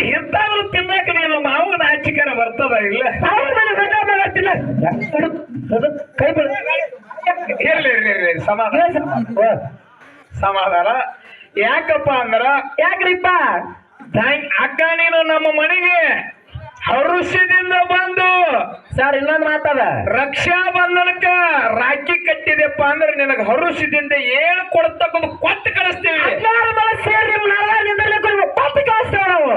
ಮತ್ ಇಂಥವ್ರು ತಿನ್ನಕ ನೀನು ಮಾವು ನಾಚಿಕರ ಬರ್ತದ ಇಲ್ಲ? ಕೈ ಬಿಡು. ಇರ್ಲಿ ಇರ್ಲಿ ಇರ್ಲಿ ಸಮಾಧಾನ ಸಮಾಧಾನ. ಯಾಕಪ್ಪ ಅಂದ್ರ ಯಾಕ್ರಿಪ್ಪ? ಅಕ್ಕ ನೀನು ನಮ್ಮ ಮನೆಗೆ ಹರುಷದಿಂದ ಬಂದು ಸರ್ ಇನ್ನೊಂದು ಮಾತದ. ರಕ್ಷಾ ಬಂಧನಕ್ಕ ರಾಖಿ ಕಟ್ಟಿದೆಪ್ಪ ಅಂದ್ರೆ ನಿನಗೆ ಹರುಷದಿಂದ ಏನು ಕೊಡ್ತಕ್ಕ ಕೊಟ್ಟು ಕಳಿಸ್ತೀವಿ ಹದಿನಾರು ಮನೆ ಸೇರಿ ನಿಂದರ್ಲಿಕ್ಕೆ ಪತ್ತು ಕಳಿಸ್ತೇವೆ ನಾವು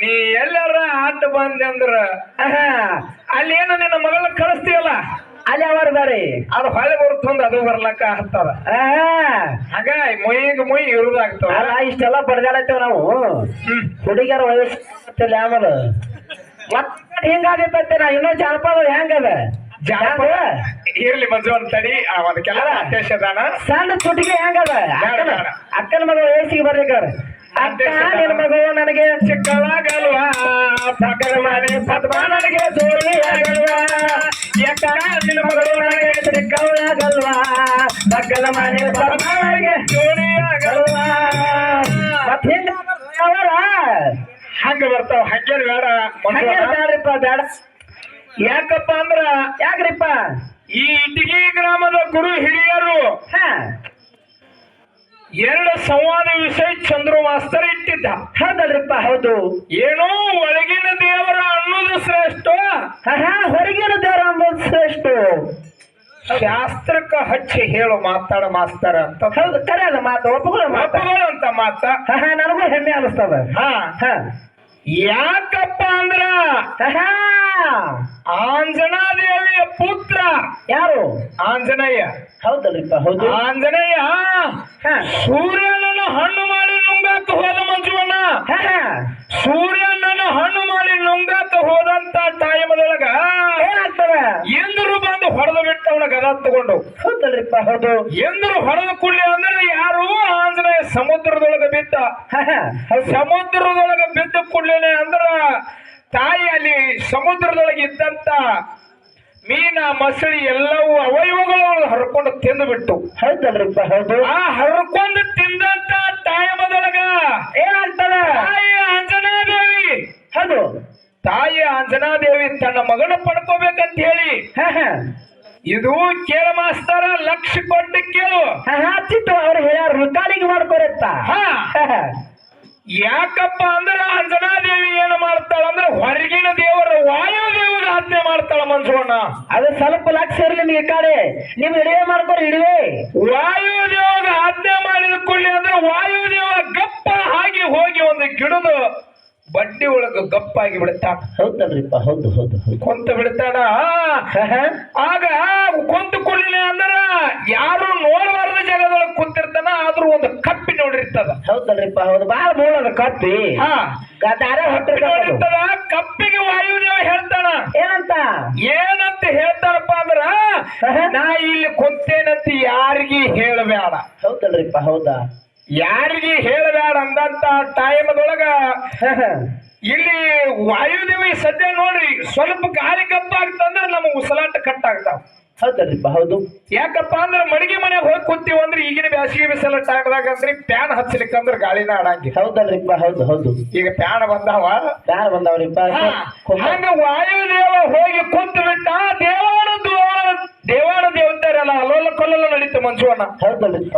ನೀ ಎಲ್ಲರ ಆಟ ಬಂದೆ ಅಂದ್ರ ಆಹಾ, ಅಲ್ಲಿ ಏನು ನಿನ್ನ ಮೊದಲ ಕಳಿಸ್ತೀವಲ್ಲ ಅಲ್ಲಿ ಅವರು ಬಾರಿ ಅದು ಹೊಳೆ ಬರುತ್ತಂದ ಅದು ಬರ್ಲಕ್ಕ ಹತ್ತದ ಹಾಗ ಮೊಯ್ಯಿಗೆ ಮೊಯ್ ಇರುದಾಗ್ತವ. ಅಲ್ಲ ಇಷ್ಟೆಲ್ಲ ಬಡ್ದಾಡತ್ತೇವ್ ನಾವು. ಹುಡುಗಿಯರ ವಯಸ್ಸು ಆಮೇಲೆ ಮತ್ತೆ ಹಿಂಗಾದಿತ್ತಂತೆ ನಾ ಇನ್ನೂ ಜಾನಪದ ಹೆಂಗದ? ಜಾನಪದ? ಇರ್ಲಿ ಮಂಜು ಅಂತ ತಡಿ ಅದಕ್ಕೆಲ್ಲ ಸಣ್ಣ ಚುಟಿಗೆ ಹೆಂಗದ? ಅಕ್ಕನ ಮಗಳ ವಯಸ್ಸಿಗೆ ಬರ್ಲಿಕ್ಕಾರ ಅಕ್ಕ ನಿನ್ನ ನನಗೆ ಚಿಕ್ಕಳಾಗಲ್ವಾ ಪಕ್ಕದ ಮನೆ ಪದ್ಮ ನನಗೆ ಜೋಡಿ ಆಗಲ್ವಾ? ಯಾಕ ನಿನ್ನ ಮಗಳು ನನಗೆ ಚಿಕ್ಕವಳಾಗಲ್ವಾ? ಸಕಲ ಮನೆ ಪದ್ಮ ನನಗೆ ಆಗಲ್ವಾ? ಮತ್ತೆ ಅವರ? ಹಂಗ ಬರ್ತಾವ ಹಂಗೇನು ಬೇಡ. ಹಂಗೇನು ಬೇಡ್ರಿಪ್ಪ ಬೇಡ. ಯಾಕಪ್ಪ ಅಂದ್ರ ಯಾಕ್ರಿಪ್ಪ? ಈ ಇಟಗಿ ಗ್ರಾಮದ ಗುರು ಹಿರಿಯರು ಹಾ. ಎರಡು ಸಂವಾದ ವಿಷಯ ಚಂದ್ರು ಮಾಸ್ತರ್ ಇಟ್ಟಿದ್ದ. ಹೌದಲ್ರಿಪ್ಪ ಹೌದು. ಏನೋ ಒಳಗಿನ ದೇವರ ಅನ್ನೋದು ಶ್ರೇಷ್ಠ. ಹಾ ಹೊರಗಿನ ದೇವರ ಅನ್ನೋದು ಶ್ರೇಷ್ಠ. ಶಾಸ್ತ್ರಕ್ಕ ಹಚ್ಚಿ ಹೇಳು ಮಾತಾಡ ಮಾಸ್ತರ ಅಂತ. ಹೌದು ಕರೆ ಅದ ಮಾತು ಒಪ್ಪುಗಳ ಮಾತು. ಅಂತ ಮಾತ. ನನಗೂ ಹೆಮ್ಮೆ ಅನಿಸ್ತದ. ಹಾ. ಹಾ. ಯಾಕಪ್ಪ ಅಂದ್ರ? ಆಂಜನಾದೇವಿಯ ಪುತ್ರ. ಯಾರು? ಆಂಜನೇಯ. ಹೌದಲ್ರಿಪ್ಪ ಹೌದು. ಆಂಜನೇಯ? ಸೂರ್ಯನನ್ನು ಹಣ್ಣು ಮಾಡಿ ನುಂಗಾಕ ಹೋದ ಮಂಜುವಣ್ಣ. ಸೂರ್ಯನನ್ನು ಹಣ್ಣು ಮಾಡಿ ನುಂಗಾಕ ಹೋದಂತ ಟೈಮದೊಳಗ ಏನಾಗ್ತದೆ? ಎಂದರು ಬಂದು ಹೊಡೆದು ಬಿಟ್ಟವನ ಗದ ತಗೊಂಡು. ಹೌದಲ್ರಿಪ್ಪ ಹೌದು. ಎಂದರು ಹೊಡೆದು ಕುಳ್ಳಿ ಅಂದ್ರೆ ಸಮುದ್ರದೊಳಗ ಬಿದ್ದ. ಸಮುದ್ರದೊಳಗ ಬಿದ್ದ ಕೂಡಲೇ ಅಂದ್ರ ತಾಯಿ ಅಲ್ಲಿ ಸಮುದ್ರದೊಳಗೆ ಇದ್ದಂತ ಮೀನ ಮಸಳಿ ಎಲ್ಲವೂ ಅವಯವಗಳು ಹರ್ಕೊಂಡು ತಿಂದು ಬಿಟ್ಟು ಹೌದಲ್ರಿಪ್ಪ ಹೌದು. ಆ ಹರ್ಕೊಂಡು ತಿಂದಂತ ಟೈಮದೊಳಗ ಏನಾಗ್ತದ ತಾಯಿ ಆಂಜನಾದೇವಿ ಹೌದು. ತಾಯಿ ಆಂಜನಾದೇವಿ ತನ್ನ ಮಗನ ಪಡ್ಕೋಬೇಕಂತ ಹೇಳಿ ಇದು ಕೇಳ ಮಾಸ್ತರ ಲಕ್ಷ ಕೊಟ್ಟು ಕೇಳು. ಹಾ ಹಾ ಚಿತ್ತು ಅವ್ರು ಹೇಳ್ಯಾರ ರುಕಾಲಿಗೆ ಮಾಡ್ಕೊರತ್ತ. ಯಾಕಪ್ಪ ಅಂದ್ರೆ ಅಂಜನಾದೇವಿ ಏನ್ ಮಾಡ್ತಾಳ ಅಂದ್ರೆ ಹೊರಗಿನ ದೇವರ ವಾಯುದೇವರ ಹತ್ಯೆ ಮಾಡ್ತಾಳ ಮನ್ಸೋಣ ಅದು ಸ್ವಲ್ಪ ಲಕ್ಷ ಇರ್ಲಿ ನಿಮ್ಗೆ ಕಾಡೆ. ನಿಮ್ ಇಡಿವೆ ಮಾಡ್ಕೊರಿ ಇಡಿವೆ. ವಾಯುದೇವರ ಹತ್ಯೆ ಮಾಡಿದ ಕೊಳ್ಳಿ ಅಂದ್ರೆ ವಾಯುದೇವ ಗಪ್ಪ ಹಾಗೆ ಹೋಗಿ ಒಂದು ಗಿಡದ ಬಡ್ಡಿ ಒಳಗ ಗಪ್ಪಾಗಿ ಬಿಡ್ತಾನ. ಹೌದಲ್ರಿಪ್ಪ ಹೌದು ಹೌದು. ಕೊಂತ ಬಿಡ್ತಾನ. ಆಗ ಕುಂತುಕೊಳ್ಳಿಲ್ಲ ಅಂದ್ರ ಯಾರು ನೋಡಬಾರದ ಜಾಗದೊಳಗೆ ಕುಂತಿರ್ತಾನ ಆದ್ರೂ ಒಂದು ಕಪ್ಪಿ ನೋಡಿರ್ತದ. ಹೌದಲ್ರಿಪ್ಪ ಹೌದು. ಬಹಳ ಮೂಳದ ಕಪ್ಪಿ. ಹಾ. ದಾರ ಹೊಟ್ಟಿರ್ತದ ಕಪ್ಪಿಗೆ ವಾಯುದೇವ ಹೇಳ್ತಾನ. ಏನಂತ? ಏನಂತ ಹೇಳ್ತಾರಪ್ಪ ಅಂದ್ರ ನಾ ಇಲ್ಲಿ ಕುಂತೇನಂತ ಯಾರಿಗಿ ಹೇಳಬೇಡ. ಹೌದಲ್ರಿಪ್ಪ ಹೌದಾ? ಯಾರಿಗಿ ಹೇಳಬೇಡ ಅಂದಂತ ಟೈಮದೊಳಗ ಇಲ್ಲಿ ವಾಯುದೇವಿ ಸದ್ಯ ನೋಡ್ರಿ ಸ್ವಲ್ಪ ಗಾಳಿ ಕಪ್ಪಾಗ್ತಂದ್ರೆ ನಮ್ಮ ಉಸಲಾಟ ಕಟ್ ಆಗ್ತಾವ ಹೌದಲ್ರಿಪ್ಪ ಹೌದು. ಯಾಕಪ್ಪ ಅಂದ್ರೆ ಮಡಿಗೆ ಮನೆಗೆ ಹೋಗಿ ಕೂತೀವಿ ಅಂದ್ರೆ ಈಗಿನ ಬ್ಯಾಸಿಗೆ ಬಿಸಿಲ ಟೈಮ್ದಾಗ ಅಂದ್ರೆ ಪ್ಯಾನ್ ಹಚ್ಚಲಿಕ್ಕಂದ್ರೆ ಗಾಳಿನ ಆಡಂಗಿ ಹೌದಲ್ರಿಪ್ಪ ಹೌದು ಹೌದು. ಈಗ ಪ್ಯಾನ್ ಬಂದಾವ. ಪ್ಯಾನ್ ಬಂದಾವ್ರಿಪ್ಪ. ಹಂಗ ವಾಯುದೇವ ಹೋಗಿ ಕೂತ್ ಬಿಟ್ಟ ದೇವಾನ ದೇವಾನ ದೇವತೆಯರೆಲ್ಲ ಅಲೋಲ ಕೊಲ್ಲ ನಡೀತು ಮಂಜುವಣ್ಣ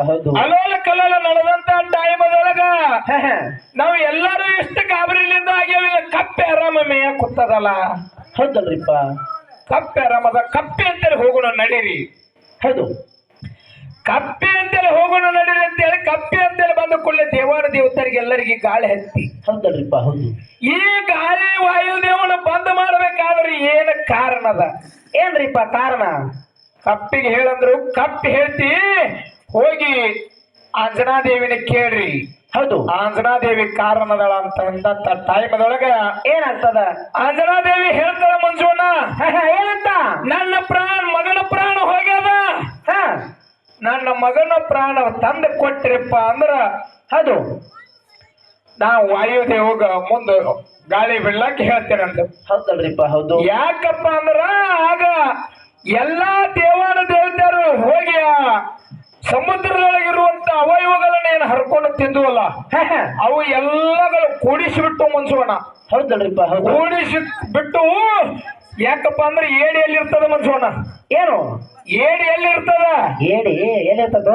ಹೌದು ಅಲೋಲ ಕಲ್ಲೋಲ ನಡೆದಂತ ಟೈಮದೊಳಗ ಹಾ ಹಾ. ನಾವು ಎಲ್ಲರೂ ಎಷ್ಟು ಗಾಬರಿಲಿಂದ ಆಗ್ಯಾವ. ಕಪ್ಪೆ ಆರಾಮ ಮೇಯ ಕುತ್ತದಲ್ಲ ಹೌದಲ್ರಿಪ್ಪ ಕಪ್ಪೆ ಆರಾಮದ ಕಪ್ಪೆ ಅಂತೇಳಿ ಹೋಗೋಣ ನಡೀರಿ. ಹೌದು. ಕಪ್ಪೆ ಅಂತೇಳಿ ಹೋಗೋಣ ನಡೀರಿ ಅಂತೇಳಿ ಕಪ್ಪೆ ಅಂತೇಳಿ ಬಂದ ಕೂಡಲೇ ದೇವಾಲ ದೇವತರಿಗೆ ಎಲ್ಲರಿಗೆ ಗಾಳಿ ಹತ್ತಿ. ಹೌದಲ್ರಿಪ್ಪ ಹೌದು. ಈ ಗಾಳಿ ವಾಯುದೇವನ ಬಂದ್ ಮಾಡ್ಬೇಕಾದ್ರೆ ಏನ ಕಾರಣದ? ಏನ್ರಿಪ್ಪ ಕಾರಣ? ಕಪ್ಪಿಗೆ ಹೇಳಂದ್ರು ಕಪ್ಪಿ ಹೇಳ್ತಿ ಹೋಗಿ ಆಂಜನಾದೇವಿನ ಕೇಳ್ರಿ. ಹೌದು. ಆಂಜನಾದೇವಿ ಕಾರಣದಳ ಅಂತ ಟೈಮ್ ಟೈಮದೊಳಗ ಏನಾಗ್ತದ? ಆಂಜನಾದೇವಿ ಹೇಳ್ತಾಳ ಹಾ ಏನಂತ? ನನ್ನ ಪ್ರಾಣ ಮಗನ ಪ್ರಾಣ ಹೋಗ್ಯದ. ಹಾ. ನನ್ನ ಮಗನ ಪ್ರಾಣ ತಂದು ಕೊಟ್ಟಿರಪ್ಪ ಅಂದ್ರ ಅದು ನಾ ವಾಯುದೇವಗ ಮುಂದ ಗಾಳಿ ಬೀಳಕ್ ಹೇಳ್ತೇನೆ ಹೌದಲ್ರಿಪ್ಪ ಹೌದು. ಯಾಕಪ್ಪ ಅಂದ್ರ ಆಗ ಎಲ್ಲಾ ದೇವಾನ ದೇವತೆಯರು ಹೋಗಿ ಆ ಸಮುದ್ರದೊಳಗಿರುವಂತ ಅವಯವಗಳನ್ನ ಏನು ಹರ್ಕೊಂಡು ತಿಂದುವಲ್ಲ. ಅವು ಎಲ್ಲಗಳು ಕೂಡಿಸಿಬಿಟ್ಟು ಮನ್ಸೋಣ ಹೌದಲ್ರಿಪ್ಪ ಹೌದು. ಕೂಡಿಸಿ ಬಿಟ್ಟು ಯಾಕಪ್ಪ ಅಂದ್ರೆ ಏಡಿ ಎಲ್ಲಿ ಇರ್ತದ ಮನ್ಸೋಣ ಏನು? ಏಡಿ ಎಲ್ಲಿ ಇರ್ತದ ಏಡಿ ಎಲ್ಲಿರ್ತದ?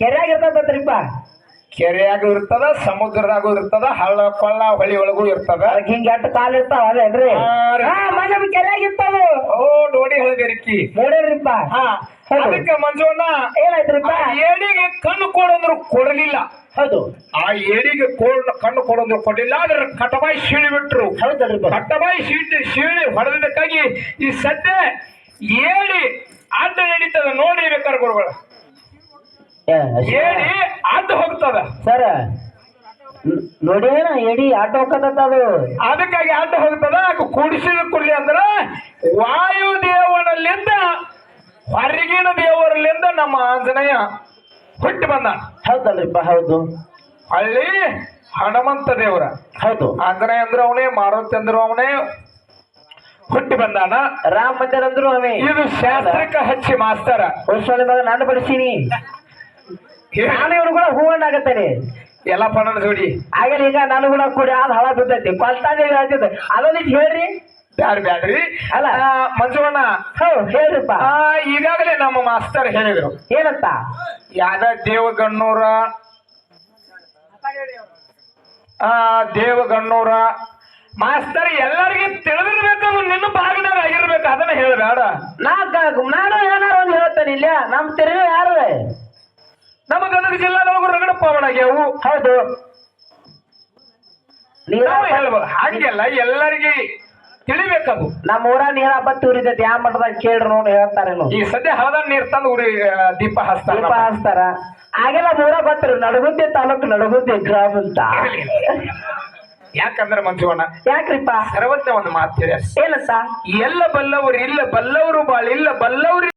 ಕೆರೆಯಾಗ ಇರ್ತದ್ರಿಪ್ಪ ಕೆರೆಯಾಗೂ ಇರ್ತದ ಸಮುದ್ರದಾಗೂ ಇರ್ತದ ಹಳ್ಳ ಕೊಳ್ಳ ಹೊಳಿ ಒಳಗೂ ಇರ್ತದ. ಹಿಂಗೆ ಎಟ್ಟು ಕಾಲು ಇರ್ತಾವ. ಹಾ ಮನೆ ಕೆರೆಯಾಗ ಇರ್ತಾವ ಓ ನೋಡಿ ಹೇಳ್ಬೇರಿಕ್ಕಿ ಹಾ. ಅದಕ್ಕೆ ಮಂಜುವಣ್ಣ ಏನಾಯ್ತ್ರಿಪ್ಪ ಆ ಏಡಿಗೆ ಕಣ್ಣು ಕೊಡಂದ್ರು ಕೊಡಲಿಲ್ಲ. ಹೌದು. ಆ ಏಡಿಗೆ ಕೋಡ್ ಕಣ್ಣು ಕೊಡಂದ್ರು ಕೊಡಲಿಲ್ಲ ಅದ್ರ ಕಟಬಾಯಿ ಸೀಳಿ ಬಿಟ್ರು. ಹೌದಲ್ರಿಪ್ಪ ಕಟ್ಟಬಾಯಿ ಸೀಟಿ ಸೀಳಿ ಹೊಡೆದಕ್ಕಾಗಿ ಈ ಸದ್ಯ ಏಡಿ ಅಡ್ಡ ನಡೀತದ ನೋಡಿ ಬೇಕಾದ್ರೆ ಗುರುಗಳು. ಏಡಿ ಅಡ್ಡ ಹೋಗ್ತದ. ಸರ ನೋಡಿ ಎಡಿ ಆಟೋ ಹೋಗ್ತದ ಅದು. ಅದಕ್ಕಾಗಿ ಅಡ್ಡ ಹೋಗ್ತದ ಕೂಡಿಸಿದ ಕೊಡ್ಲಿ ಅಂದ್ರ ವಾಯು ಹೊರಗಿನ ದೇವರಲ್ಲಿಂದ ನಮ್ಮ ಆಂಜನೇಯ ಹುಟ್ಟಿ ಬಂದ. ಹೌದಲ್ಲಪ್ಪ ಹೌದು. ಅಲ್ಲಿ ಹನುಮಂತ ದೇವರ. ಹೌದು. ಆಂಜನೇಯ ಅಂದ್ರೆ ಅವನೇ ಮಾರುತಿ ಅಂದ್ರು ಅವನೇ ಹುಟ್ಟಿ ಬಂದಾನ. ರಾಮ ಮಂದಿರ ಅಂದ್ರು ಅವೇ ಇದು ಶಾಸ್ತ್ರಕ್ಕೆ ಹಚ್ಚಿ ಮಾಸ್ತರ. ವರ್ಷ ನಾನು ಬಡಿಸೀನಿ ನಾನು ಇವ್ರು ಕೂಡ ಹೂವಣ್ಣಾಗತ್ತೇನೆ ಎಲ್ಲ ಪಣನ ಜೋಡಿ. ಆಗಲಿ ಈಗ ನಾನು ಕೂಡ ಕೂಡಿ ಆದ ಹಳ ಬಿದ್ದೈತಿ. ಕೊಲ್ತಾನೆ ಹೇಳ್ತಿದ್ದೆ. ಅದೊಂದಿಟ್ಟು ಹೇಳ್ರಿ. ಬ್ಯಾಡ ಬ್ಯಾಡ್ರಿ? ಅಲ್ಲ. ಮಂಜುಣ್ಣ ಮಂಜುವಣ್ಣ ಹೌದು ಹೇಳ್ರಿಪ್ಪ ಈಗಾಗಲೇ ನಮ್ಮ ಮಾಸ್ತರ್ ಹೇಳಿದ್ರು. ಏನಂತ ಯಾದ ದೇವಗಣ್ಣೂರ? ಆ ದೇವಗಣ್ಣೂರ. ಮಾಸ್ತರ್ ಎಲ್ಲರಿಗೆ ತಿಳಿದಿರ್ಬೇಕು ನಿನ್ನ ಭಾಗದಾಗ ಆಗಿರ್ಬೇಕು. ಅದನ್ನ ಹೇಳ್ಬೇಡ ನಾ ಗ- ನಾನು ಏನಾರ ಒಂದು ಹೇಳ್ತೇನೆ ಇಲ್ಲ. ನಮ್ ತೆರಿಗೆ ಯಾರು ನಮ್ಮ ಗದಗ ಜಿಲ್ಲಾದೊಳಗು ರಗಡ ಪವನಾಗ್ಯಾವು ಹೌದು. ನೀರ ನಾವು ಹೇಳ್ಬೋದು. ಹಾಗೆಲ್ಲ ಎಲ್ಲರಿಗೆ ತಿಳಿಬೇಕದು. ನಮ್ಮ ಊರ ನೀರ ಹಬ್ಬತ್ತು ಉರಿದೈತಿ ಯಾವ ಮಠದಾಗ ಕೇಳ್ರಿ ನೋಡಿ ಹೇಳ್ತಾರೇನು. ಈ ಸದ್ಯ ಹಳದ ನೀರ್ ತಂದು ಆ, ದೀಪ ಹಚ್ತಾರ ದೀಪ ಹಚ್ತಾರ. ಆಗೆಲ್ಲ ಊರ ಗೊತ್ತಿರು ನಡಗುದ್ದೆ ತಾಲೂಕು ನಡಗುದ್ದೆ ಗ್ರಾಮ ಅಂತ. ಯಾಕಂದ್ರೆ ಮಂಜುವಣ್ಣ ಯಾಕ್ರಿಪ್ಪ? ಸರ್ವಜ್ಞ ಒಂದು ಮಾತು ಹೇಳಿ ಸಾ ಎಲ್ಲ ಬಲ್ಲವರು ಇಲ್ಲ ಬಲ್ಲವರು ಬಾಳಿಲ್ಲ ಬಲ್ಲವರು